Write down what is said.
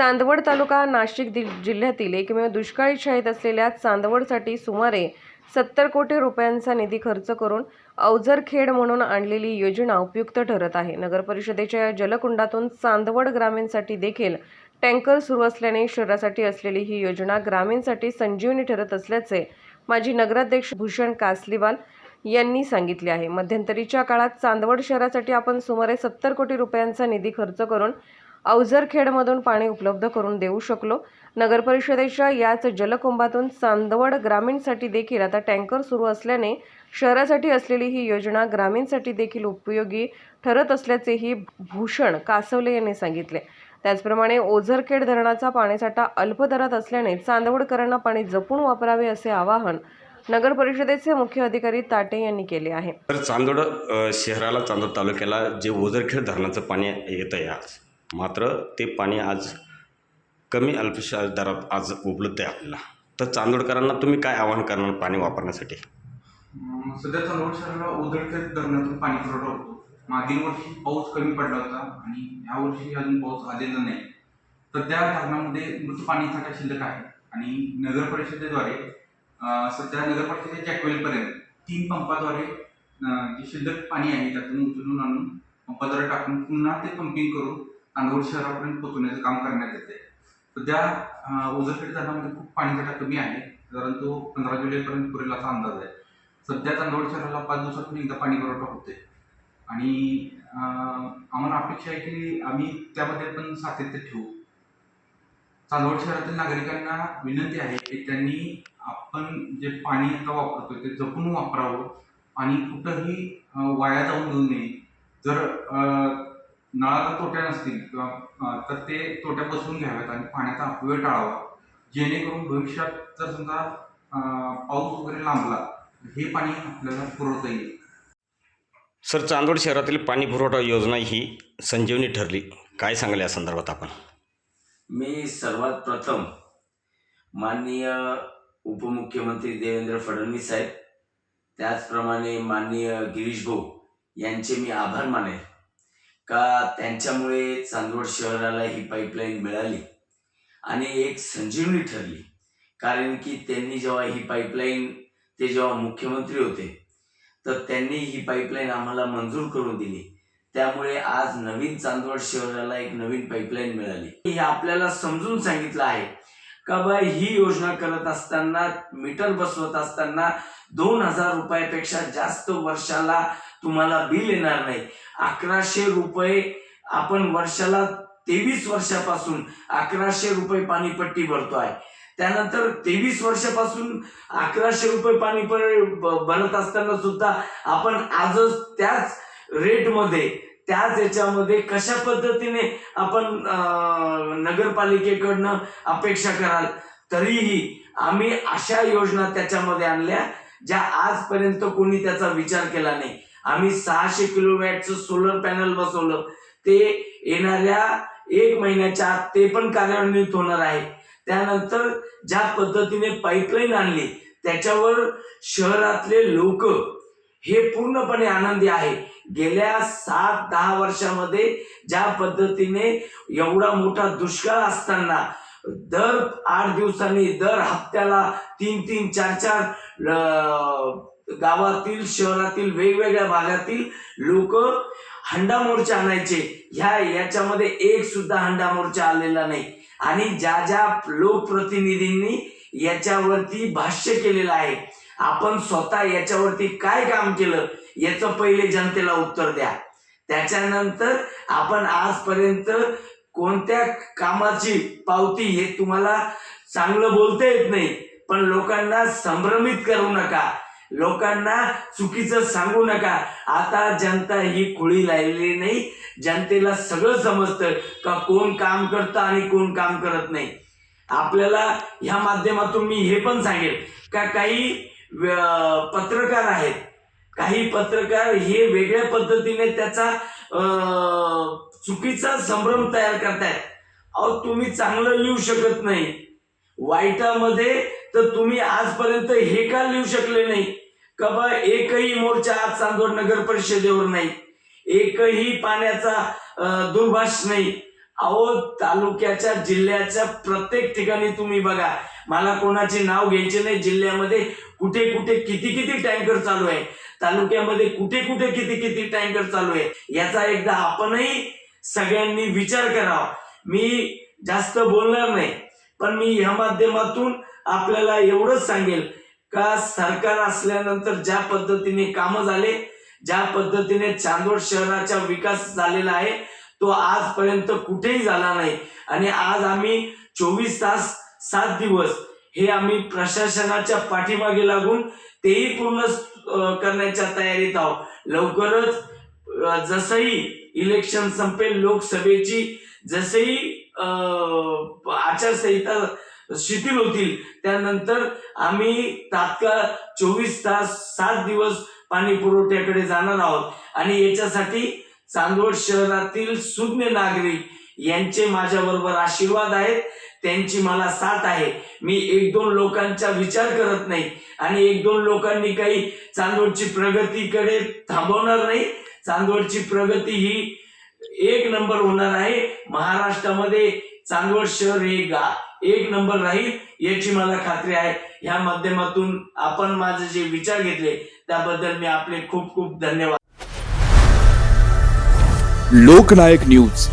चांदवड तालुका नाशिक दि जिल्ह्यातील एकमेव दुष्काळी शाळेत असलेल्या चांदवडसाठी सुमारे सत्तर कोटी रुपयांचा निधी खर्च करून अवजरखेड म्हणून आणलेली योजना उपयुक्त ठरत आहे. नगरपरिषदेच्या या जलकुंडातून चांदवड ग्रामीणसाठी देखील टँकर सुरू असल्याने शहरासाठी असलेली ही योजना ग्रामीणसाठी संजीवनी ठरत असल्याचे माजी नगराध्यक्ष भूषण कासलीवाल यांनी सांगितले आहे. मध्यंतरीच्या काळात चांदवड शहरासाठी आपण सुमारे सत्तर कोटी रुपयांचा निधी खर्च करून अवजरखेडमधून पाणी उपलब्ध करून देऊ शकलो. नगरपरिषदेच्या याच जलकुंभातून चांदवड ग्रामीणसाठी देखील आता टँकर सुरू असल्याने शहरासाठी असलेली ही योजना ग्रामीणसाठी देखील उपयोगी ठरत असल्याचेही भूषण कासवले यांनी सांगितले. त्याचप्रमाणे ओझरखेड धरणाचा पाणीसाठा अल्प दरात असल्याने चांदवडकरांना पाणी जपून वापरावे असे आवाहन नगर परिषदेचे मुख्य अधिकारी ताटे यांनी केले आहे. तर चांदोड शहराला चांदोड तालुक्याला जे ओझरखेड धरणाचं पाणी येतं आहे आज मात्र ते पाणी आज कमी अल्पशा दरात आज उपलब्ध आहे आपल्याला. तर चांदोडकरांना तुम्ही काय आवाहन करणार पाणी वापरण्यासाठी? सध्या चांदवड शहराला उदळखेड धरणातून पाणी पुरवठा होतो. मागील वर्षी पाऊस कमी पडला होता आणि ह्या वर्षी अजून पाऊस आलेला नाही. तर त्या धरणामध्ये मृत पाणी साठा शिल्लक आहे आणि नगर परिषदेद्वारे सध्या नगर परिषदेच्या ॲक्वेलपर्यंत तीन पंपाद्वारे जे शिल्लक पाणी आहे त्यातून उचलून आणून पंपाद्वारे टाकून पुन्हा ते पंपिंग करून चांदवड शहरापर्यंत पोचवण्याचं काम करण्यात येते सध्या अं, ओझरखेड धरणामध्ये खूप पाणीसाठा कमी आहे कारण तो पंधरा जुलैपर्यंत पुरेल असा अंदाज आहे. सध्या चांदवड शहराला पाच दिवसातून एकदा पाणी पुरवठा होते आणि आम्हाला अपेक्षा आहे की आम्ही त्यामध्ये पण सातत्य ठेवू. चांदवड शहरातील नागरिकांना विनंती आहे की त्यांनी आपण जे पाणी आता वापरतोय ते जपून वापरावं आणि कुठंही वाया जाऊन देऊ नये. जर नळाला तोट्या नसतील किंवा तर ते तोट्या बसवून घ्याव्यात आणि पाण्याचा अपव्यय टाळावा. जेणेकरून भविष्यात जर समजा पाऊस वगैरे लांबला हे पाणी आपल्याला पुरवता येईल. सर चांदोड शहरातील पाणी पुरवठा योजना ही संजीवनी ठरली. काय सांगाल या संदर्भात आपण? मी सर्वात प्रथम माननीय उपमुख्यमंत्री देवेंद्र फडणवीस साहेब त्याचप्रमाणे माननीय गिरीश भाऊ यांचे मी आभार मानेन. का त्यांच्यामुळे चांदवड शहराला ही पाईपलाईन मिळाली? आणि एक संजीवनी ठरली. कारण की त्यांनी जेव्हा ही पाईपलाईन ते जेव्हा मुख्यमंत्री होते तर त्यांनी ही पाईपलाईन आम्हाला मंजूर करून दिली. त्यामुळे आज नवीन चांदवड शहराला एक नवीन पाईपलाईन मिळाली. हे आपल्याला समजून सांगितलं आहे. का बा ही योजना करत असताना मीटर बसवत असताना दोन हजार रुपयापेक्षा जास्त वर्षाला तुम्हाला बिल येणार नाही. अकराशे रुपये आपण वर्षाला तेवीस वर्षापासून अकराशे रुपये पाणीपट्टी भरतो आहे त्यानंतर तेवीस वर्षापासून अकराशे रुपये पाणी भरत असताना सुद्धा आपण आजच त्याच रेटमध्ये त्याच याच्यामध्ये कशा पद्धतीने आपण अं, नगरपालिकेकडनं अपेक्षा कराल तरीही आम्ही अशा योजना त्याच्यामध्ये आणल्या ज्या आजपर्यंत कोणी त्याचा विचार केला नाही. आम्ही सहाशे किलोवॅटचं सोलर पॅनल बसवलं. ते येणाऱ्या एक महिन्याच्या आत ते पण कार्यान्वित होणार आहे. त्यानंतर ज्या पद्धतीने पाईपलाईन आणली त्याच्यावर शहरातले लोक हे पूर्णपणे आनंदी आहे. गेल्या सात दहा वर्षामध्ये ज्या पद्धतीने एवढा मोठा दुष्काळ असताना दर आठ दिवसांनी दर हप्त्याला तीन तीन चार चार गावातील शहरातील वेगवेगळ्या भागातील लोक हंडा मोर्चा आणायचे. ह्या याच्यामध्ये एक सुद्धा हंडा मोर्चा आलेला नाही. आणि ज्या ज्या लोकप्रतिनिधींनी याच्यावरती भाष्य केलेलं आहे आपण स्वतः याच्यावरती काय काम केलं याचं पहिले जनतेला उत्तर द्या. त्याच्यानंतर आपण आजपर्यंत कोणत्या कामाची पावती हे तुम्हाला चांगलं बोलता येत नाही पण लोकांना संभ्रमित करू नका. लोकांना चुकीचं सांगू नका. आता जनता ही खुळी राहिलेली नाही. जनतेला सगळं समजतं का कोण काम करतं आणि कोण काम करत नाही. आपल्याला ह्या माध्यमातून मी हे पण सांगेल का काही पत्रकार आहेत. काही पत्रकार हे वेगळ्या पद्धतीने त्याचा चुकीचा संभ्रम तयार करतायत. अहो तुम्ही चांगलं लिहू शकत नाही. वाईटामध्ये तर तुम्ही आजपर्यंत हे का लिहू शकले नाही? का बा एकही मोर्चा आज चांदोड नगर परिषदेवर नाही? एकही पाण्याचा दुर्भाष नाही. अहो तालुक्याच्या जिल्ह्याच्या प्रत्येक ठिकाणी तुम्ही बघा. मला कोणाचे नाव घ्यायचे नाही. जिल्ह्यामध्ये कुठे कुठे किती किती टँकर चालू आहे? तालुक्यामध्ये कुठे कुठे किती किती टँकर चालू आहे? याचा एकदा आपणही सगळ्यांनी विचार करावा. मी जास्त बोलणार नाही पण मी ह्या माध्यमातून आपल्याला एवढंच सांगेल का सरकार असल्यानंतर ज्या पद्धतीने कामं झाले ज्या पद्धतीने चांदोड शहराचा विकास झालेला आहे तो आजपर्यंत कुठेही झाला नाही. आणि आज आम्ही चोवीस तास सात दिवस हे आम्ही प्रशासनाच्या पाठीमागे लागून तेही पूर्ण करण्याच्या तयारीत आहोत. लवकरच जसंही इलेक्शन संपेल लोकसभेची जसंही आचारसंहिता शिथिल होतील त्यानंतर आम्ही तात्काळ चोवीस तास सात दिवस पाणी पुरवठ्याकडे जाणार आहोत. आणि याच्यासाठी चांदवड शहरातील सुज्ञ नागरिक यांचे माझ्या बरोबर आशीर्वाद आहेत. त्यांची मला साथ आहे. मी एक दोन लोकांचा विचार करत नाही आणि एक दोन लोकांनी काही चांदवडची प्रगतीकडे थांबवणार नाही. चांदवडची प्रगती ही एक नंबर होणार आहे. महाराष्ट्रामध्ये चांदवड शहर हे गा एक नंबर राहील याची मला खात्री आहे. ह्या माध्यमातून आपण माझे जे विचार घेतले त्याबद्दल मी आपले खूप खूप धन्यवाद. लोकनायक न्यूज.